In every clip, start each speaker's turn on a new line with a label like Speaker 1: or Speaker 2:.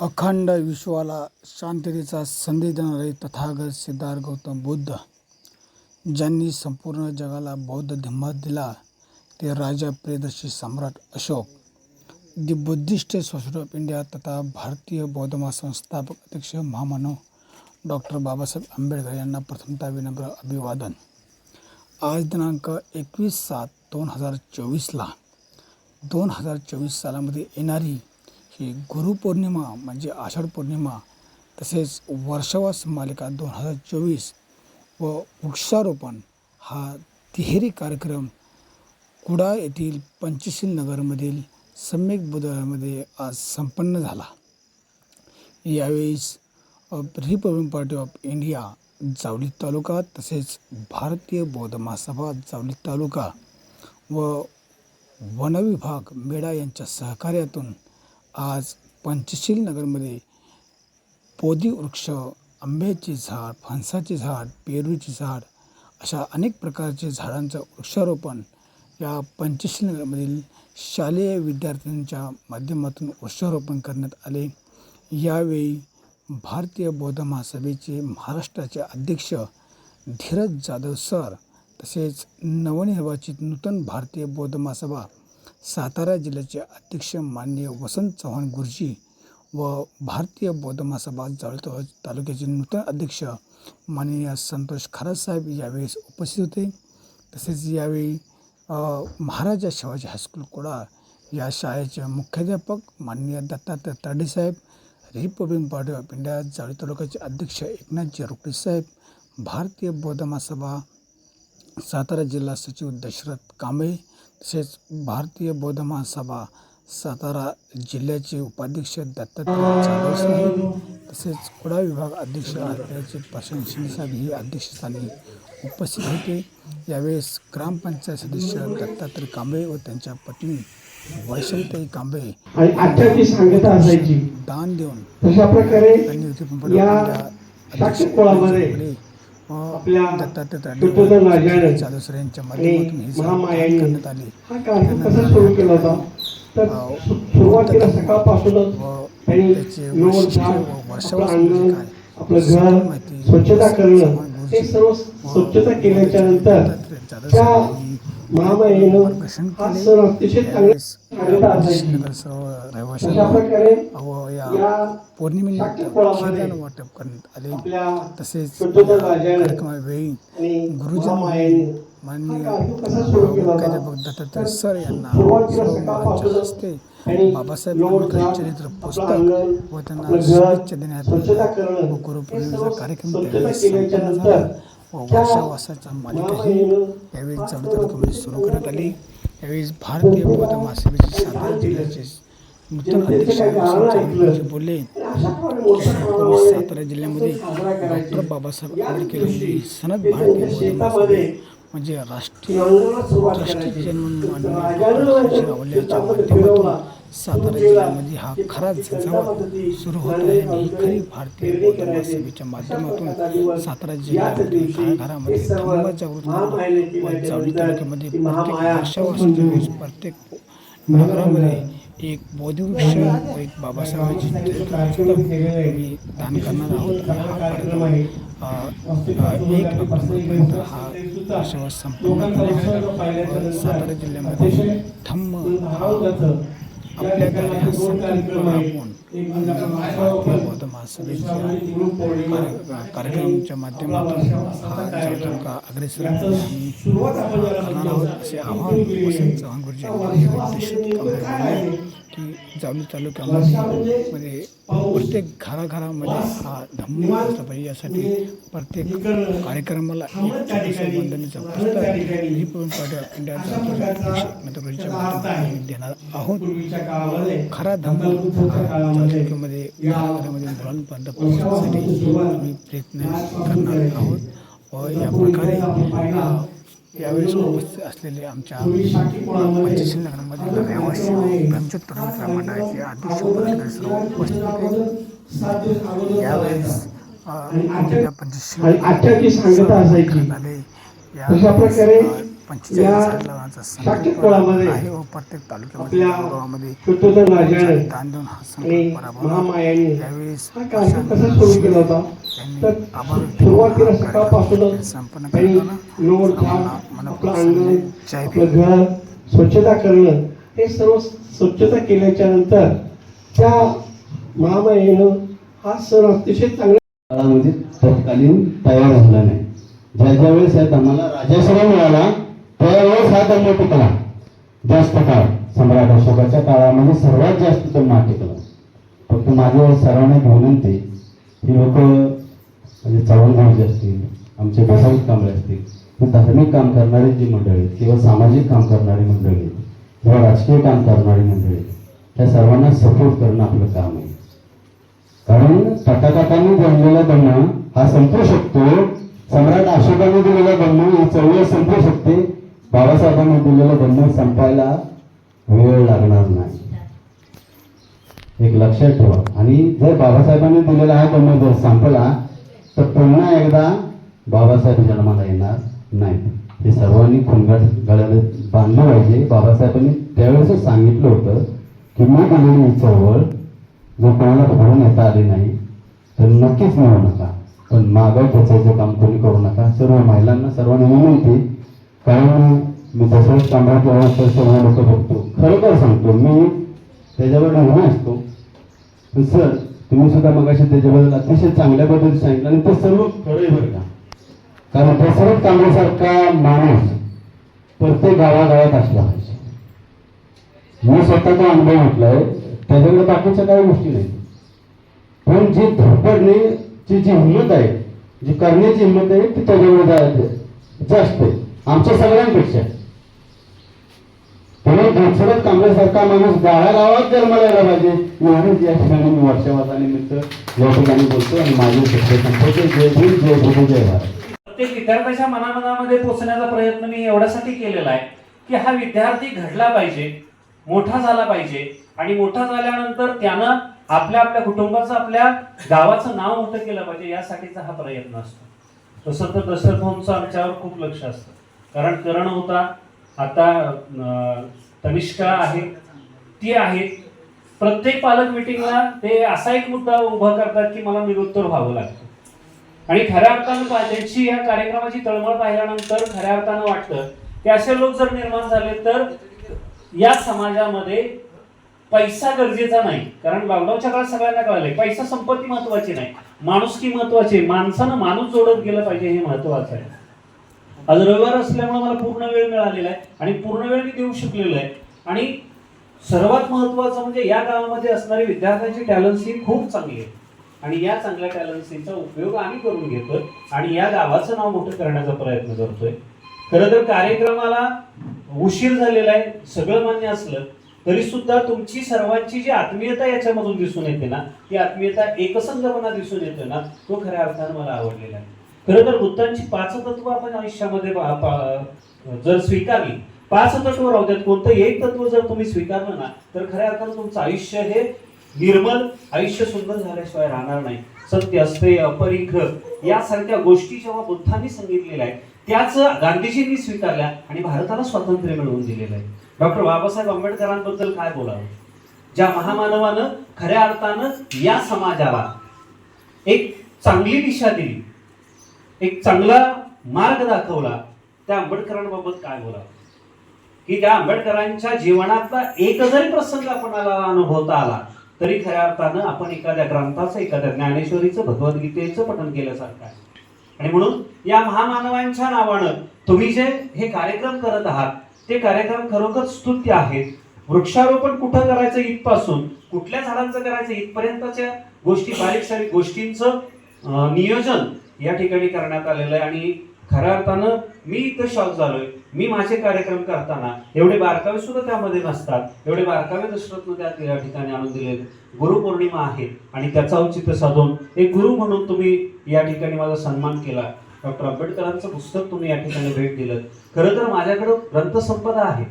Speaker 1: अखंड विश्वाला शांततेचा संदेश देणारे तथागत सिद्धार्थ गौतम बुद्ध ज्यांनी संपूर्ण जगाला बौद्ध धम्म दिला ते राजा प्रियदर्शी सम्राट अशोक दि बुद्धिस्ट सोसायटी ऑफ इंडिया तथा भारतीय बौद्ध महासंस्थापक अध्यक्ष महामानव डॉक्टर बाबासाहेब आंबेडकर यांना प्रथमता विनम्र अभिवादन. आज दिनांक एकवीस सात दोन हजार चोवीसला दोन हजार चोवीस सालामध्ये येणारी ही गुरुपौर्णिमा म्हणजे आषाढ पौर्णिमा तसेच वर्षावास मालिका दोन हजार चोवीस व वृक्षारोपण हा तिहेरी कार्यक्रम कुडा येथील पंचशील नगरमधील सम्यक बुधवारमध्ये आज संपन्न झाला. यावेळीस Republic Party of India Javali taluka तसेच भारतीय बौद्ध महासभा जावली तालुका व वनविभाग मेढा यांच्या सहकार्यातून आज पंचशील नगरमध्ये पोदी वृक्ष आंब्याचे झाड फणसाचे झाड पेरूचे झाड अशा अनेक प्रकारचे झाडांचं वृक्षारोपण या पंचशील नगरमधील शालेय विद्यार्थ्यांच्या माध्यमातून वृक्षारोपण करण्यात आले. यावेळी भारतीय बौद्ध महासभेचे महाराष्ट्राचे अध्यक्ष धीरज जाधव सर तसेच नवनिर्वाचित नूतन भारतीय बौद्ध महासभा सातारा जिल्ह्याचे अध्यक्ष माननीय वसंत चव्हाण गुरुजी व भारतीय बौद्ध महासभा जळगाव तालुक्याचे नूतन अध्यक्ष माननीय संतोष खरासाहेब यावेळेस उपस्थित होते. तसेच यावेळी महाराजा शिवाजी हायस्कूल कोडा या शाळेचे मुख्याध्यापक माननीय Dattatray ताडेसाहेब Republic Party of India Jawali तालुक्याचे अध्यक्ष एकनाथजी रोकडे साहेब भारतीय बौद्ध महासभा सातारा जिल्हा सचिव दशरथ कांबळे तसेच भारतीय बौद्ध महासभा सातारा जिल्ह्याचे उपाध्यक्ष दत्तात्रय जाधव साहेब तसेच कुडा विभाग अध्यक्ष आरपीआयचे प्रशांत शिंदे साहेब हे अध्यक्षस्थानी उपस्थित होते. यावेळेस ग्रामपंचायत सदस्य दत्तात्रय कांबळे व त्यांच्या पत्नी वैशालीताई कांबळे दान देऊन त्यांनी
Speaker 2: आपल्या
Speaker 1: दत्तात्रय जाधव सर यांच्या माध्यमातून हे
Speaker 2: महामायांनी
Speaker 1: करण्यात आले.
Speaker 2: हा कार्यक्रम कसा सुरू केला होता? तर सुरुवातीला सकाळपासूनच. त्यांनी आपलं
Speaker 1: म्हणजे
Speaker 2: घर स्वच्छता करणं हे सर्व स्वच्छता
Speaker 1: केल्याच्यानंतर
Speaker 2: त्या
Speaker 1: पौर्णिमेनिमित्त वाटप करण्यात आले. तसेच कार्यक्रमावेळी गुरुजन माननीय दत्तात्रय सर यांना हस्ते बाबासाहेब आंबेडकर चरित्र पुस्तक व त्यांना शुभेच्छा देण्यात व गुरुपौर्णिमेचा कार्यक्रम त्यावेळेस संपन्न झाला. व
Speaker 2: त्या
Speaker 1: वर्षावासाच्या मालिकाही यावेळी चौदा तालुक्यामध्ये सुरू करण्यात आली यावेळी भारतीय बौद्ध महासभेचे सातारा जिल्ह्याचे नूतन अध्यक्ष बोलले सातारा जिल्ह्यामध्ये. डॉक्टर बाबासाहेब आंबेडकर यांची सनद भारतीय बौद्ध म्हणजे राष्ट्रीय राष्ट्रीय. जन्म माननीय
Speaker 2: राजानं
Speaker 1: डॉक्टर रावले यांच्या
Speaker 2: शेतामध्ये
Speaker 1: माध्यमातून. सातारा जिल्ह्यामध्ये हा खरा झंझावात सुरू होत आहे आणि ही खरी भारतीय बौद्ध महासभेच्या माध्यमातून सातारा जिल्ह्यामध्ये घराघरामध्ये धम्म जागृत करणं व जावळी तालुक्यामध्ये प्रत्येक वर्षावर्षी प्रत्येक नगरामध्ये एक बोधिवृक्ष व एक बाबासाहेबांची आम्ही दान करणार आहोत. आणि हा कार्यक्रम एक ऑक्टोबरपर्यंत हा वर्षावास संपूर्ण सातारा जिल्ह्यामध्ये थम्म हा आपल्या दारी हा संकल्प राबवून भारतीय बौद्ध महासभेच्या कार्य- कार्यक्रमाच्या माध्यमातून हा अग्रेसर करणार आहोत असे आव्हान वसंत चव्हाण गुरुजी की जावली तालुक्यामध्ये मध्ये प्रत्येक घराघरामध्ये हा धम्म असला पाहिजे यासाठी प्रत्येक कार्यक्रमाला वंदनेचं पुस्तक एकनाथ माध्यमातून देणार आहोत. खरा धम्म हा तालुक्यामध्ये घराघरामध्ये मुलांपर्यंत पोहोचण्यासाठी आम्ही प्रयत्न करणार आहोत. व या प्रकारे यावेळेस उपस्थित असलेले आमच्या पंचशील नगरमधील रहिवासी ब्रह्मचोद तरुण मंडळाचे अध्यक्ष पदाधिकारी सर्व उपस्थित होते यावेळेस आमच्या पंचशील. करण्यात आले. या
Speaker 2: तशा प्रकारे
Speaker 1: अ, पंचेचाळीस आहे व प्रत्येक तालुक्यामध्ये गावामध्ये हा संकल्प राबवला यावेळेस
Speaker 2: हा
Speaker 1: आभार व्यक्त हा संपन्न करताना
Speaker 2: स्वच्छता करणं हे सर्व स्वच्छता केल्याच्यानंतर त्या महामायेनं हा सण अतिशय चांगल्या
Speaker 3: काळामध्ये तत्कालीन तयार झाला नाही. ज्या ज्या वेळेस या धर्माला राजाश्रय मिळाला त्यावेळेस हा टिकला. जास्त काळ. सम्राट अशोकाच्या काळामध्ये सर्वात जास्त धर्म टिकला. फक्त माझं सर्वांना एक विनंती ही लोक म्हणजे चव्हाणभाऊजी असतील आमचे बसवत कांबळे असतील. धार्मिक काम करणारी जी मंडळी आहेत किंवा सामाजिक काम करणारी मंडळी आहेत किंवा राजकीय काम करणारी मंडळी त्या सर्वांना सपोर्ट करणं आपलं काम आहे. कारण तटाकाकांनी बनलेला दम्म हा संपू शकतो. सम्राट अशोकाने दिलेला दम्म ही चळवळ संपू शकते. बाबासाहेबांनी दिलेलं दम्म संपायला वेळ लागणार नाही. एक लक्षात ठेवा. आणि जर बाबासाहेबांनी दिलेला हा दम्म जर संपला तर पुन्हा एकदा बाबासाहेब जन्माला येणार नाही हे सर्वांनी खुणगाट गळ्याला बांधलं पाहिजे. बाबासाहेबांनी त्यावेळेसच सांगितलं होतं की मग दिलेली चळवळ जर कोणाला घडून येता आले नाही तर नक्कीच मिळू नका. पण मागं खेचायचं काम कोणी करू नका. सर्व महिलांना सर्वांना विनंती कारण मी दसरथ कामगार किंवा तर लोक बघतो. खरोखर सांगतो मी त्याच्यावर नेहमी असतो. पण सर तुम्ही सुद्धा मगाशी त्याच्याबद्दल अतिशय चांगल्या पद्धतीने सांगितलं आणि ते सर्व खरं बरं का. कारण दसरथ कांबळेसारखा माणूस प्रत्येक गावागावात असला पाहिजे. मी स्वतःचा अनुभव म्हटलाय त्याच्याकडे बाकीच्या काही गोष्टी नाही. पण जी धडपडण्याची जी हिंमत आहे जी करण्याची हिंमत आहे ती त्याच्यामुळे जास्त आहे. आमच्या सगळ्यांपेक्षा. म्हणून दसरथ कांबळेसारखा माणूस गावागावात जन्माला यायला पाहिजे. एवढंच या ठिकाणी मी वर्षावासानिमित्त या ठिकाणी बोलतो आणि माझे शब्द संपवतो. जय भीम जय भीम जय भारत.
Speaker 4: प्रत्येक विद्यार्थ्याच्या मनामनामध्ये पोचण्याचा प्रयत्न मी एवढ्यासाठी केलेला आहे की हा विद्यार्थी घडला पाहिजे मोठा झाला पाहिजे आणि मोठा झाल्यानंतर त्यानं आपल्या आपल्या कुटुंबाचं आपल्या गावाचं नाव मोठं केलं पाहिजे यासाठीचा हा प्रयत्न असतो. तसं तर दशरथ होमचं आमच्यावर खूप लक्ष असतं. कारण करण होता आता अं, तनिष्का आहे ती आहे. प्रत्येक पालक मिटिंगला ते असा एक मुद्दा उभा करतात की मला निरुत्तर व्हावं लागतं. आणि खऱ्या अर्थानं त्यांची या कार्यक्रमाची तळमळ पाहिल्यानंतर खऱ्या अर्थानं वाटतं की असे लोक जर निर्माण झाले तर या समाजामध्ये पैसा गरजेचा नाही. कारण लॉकडाऊनच्या काळात सगळ्यांना कळालंय पैसा संपत्ती महत्वाची नाही. माणुसकी महत्वाची माणसानं माणूस जोडत गेलं पाहिजे हे महत्वाचं आहे. आज रविवार असल्यामुळे मला पूर्ण वेळ मिळालेला आहे आणि पूर्ण वेळ मी देऊ शकलेलो आहे. आणि सर्वात महत्वाचं म्हणजे या गावामध्ये असणारी विद्यार्थ्यांची टॅलन्स ही खूप चांगली आहे आणि या चांगल्या टॅलन्सीचा उपयोग आम्ही करून घेतोय आणि या गावाचं नाव मोठं करण्याचा प्रयत्न करतोय. खरं तर कार्यक्रमाला उशीर झालेला आहे सगळं मान्य असलं तरी सुद्धा तुमची सर्वांची जी आत्मीयता याच्यामधून दिसून येते ना ती आत्मीयता एकसंधपणा दिसून येतो ना तो खऱ्या अर्थानं मला आवडलेला आहे. खरं तर बुद्धांची पाच तत्व आपण आयुष्यामध्ये जर स्वीकारली पाच तत्व राहू द्यात. कोणतं एक तत्व जर तुम्ही स्वीकारलं ना तर खऱ्या अर्थानं तुमचं आयुष्य हे निर्मल आयुष्य सुंदर झाल्याशिवाय राहणार नाही. सत्य असते अपरिख यासारख्या गोष्टी जेव्हा बुद्धांनी सांगितलेल्या आहेत त्याच गांधीजींनी स्वीकारल्या आणि भारताला स्वातंत्र्य मिळवून दिलेलं आहे. डॉक्टर बाबासाहेब आंबेडकरांबद्दल काय बोलावं? ज्या महामानवानं खऱ्या अर्थानं या समाजाला एक चांगली दिशा दिली एक चांगला मार्ग दाखवला त्या आंबेडकरांबाबत काय बोलावं? की त्या आंबेडकरांच्या जीवनातला एक जरी प्रसंग आपणाला अनुभवता आला तरी खऱ्या अर्थानं आपण एखाद्या ग्रंथाचं एखाद्या ज्ञानेश्वरीचं भगवद्गीतेचं पठण केल्यासारखं आहे. आणि म्हणून या महामानवांच्या नावानं तुम्ही जे हे कार्यक्रम करत आहात ते कार्यक्रम खरोखर स्तुत्य आहेत. वृक्षारोपण कुठं करायचं इथपासून कुठल्या झाडांचं करायचं इथपर्यंतच्या गोष्टी बारीक सारीक गोष्टींचं नियोजन या ठिकाणी करण्यात आलेलं आहे. आणि खऱ्या अर्थानं मी इथं शॉक झालोय. मी माझे कार्यक्रम करताना एवढे बारकावे सुद्धा त्यामध्ये नसतात. एवढे बारकावे दशरथनं त्या ठिकाणी आणून दिले गुरुपौर्णिमा आहे आणि त्याचा औचित्य साधून एक गुरु म्हणून तुम्ही या ठिकाणी माझा सन्मान केला. डॉक्टर आंबेडकरांचं पुस्तक तुम्ही या ठिकाणी भेट दिलं. खरं तर माझ्याकडं ग्रंथसंपदा आहे.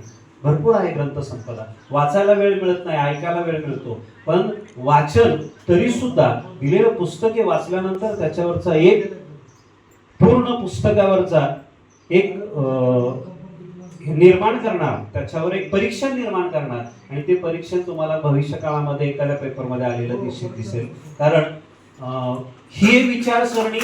Speaker 4: भरपूर आहे ग्रंथसंपदा वाचायला वेळ मिळत नाही ऐकायला वेळ मिळतो. पण वाचन तरी सुद्धा दिलेलं पुस्तके वाचल्यानंतर त्याच्यावरचा एक पूर्ण पुस्तकावरचा एक निर्माण करणार त्याच्यावर एक परीक्षण निर्माण करणार. आणि ते परीक्षण तुम्हाला भविष्य काळामध्ये एखाद्या पेपरमध्ये आलेलं दिसेल दिसेल. कारण ही विचारसरणी